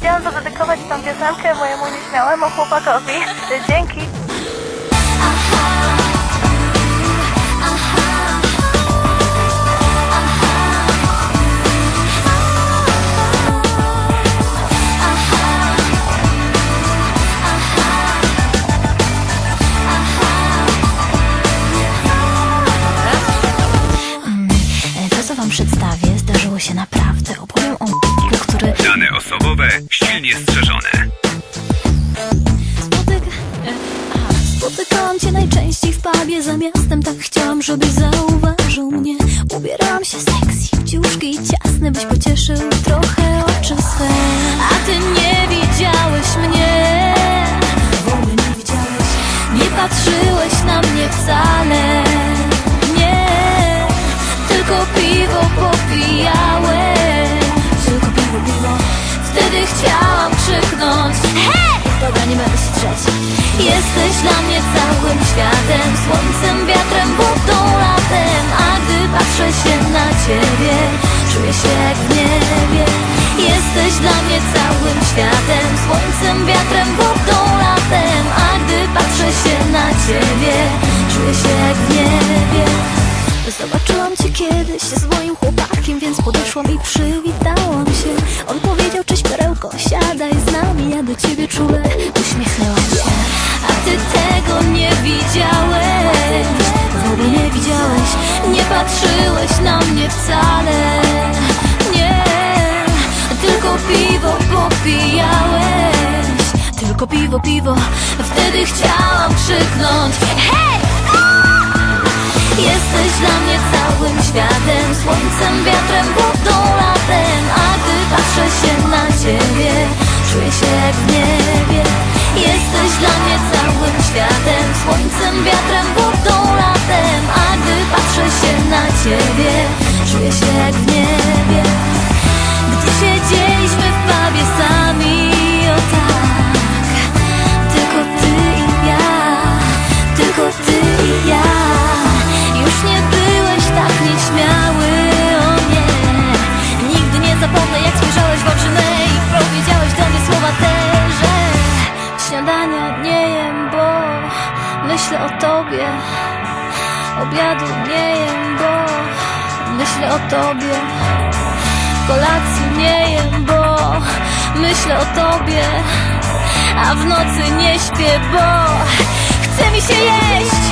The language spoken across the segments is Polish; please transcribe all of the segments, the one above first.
Chciałam zadedykować tą piosenkę mojemu nieśmiałemu chłopakowi. Dzięki. To, co wam przedstawię, zdarzyło się naprawdę. Opowiem o który Dane osobowe silnie strzeżone. e. Spotykałam cię najczęściej w pubie. Za miastem tak chciałam, żebyś zauważył mnie. Ubierałam się sexy w ciuszki ciasne Byś pocieszył trochę oczy swe. A ty nie widziałeś mnie. W ogóle nie widziałeś. Nie patrzyłeś na mnie wcale. Nie. Tylko piwo popijałeś Jesteś dla mnie całym światem Słońcem, wiatrem, wodą, latem. A gdy patrzę się na ciebie Czuję się jak w niebie. Jesteś dla mnie całym światem Słońcem, wiatrem, wodą, latem. A gdy patrzę się na ciebie Czuję się jak w niebie. Zobaczyłam cię kiedyś z moim chłopakiem, więc podeszłam i przywitałam się. On powiedział, cześć perełko, siadaj z nami, ja do ciebie czule uśmiechnęłam się. Ty tego nie widziałeś, w ogóle nie widziałeś, nie patrzyłeś na mnie wcale. Nie, tylko piwo popijałeś, tylko piwo, piwo, wtedy chciałam krzyknąć. Hej! Jesteś dla mnie całym światem Słońcem, wiatrem, wodą, latem. A gdy patrzę się na ciebie Czuję się jak w niebie głodniejem, bo myślę o tobie. Obiadu nie jem, bo myślę o tobie. Kolacji nie jem, bo myślę o tobie. A w nocy nie śpię, bo chce mi się jeść.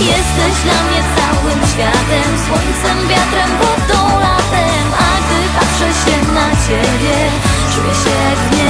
Jesteś dla mnie całym światem Słońcem, wiatrem, wodą, latem. A gdy patrzę się na ciebie Czuję się jak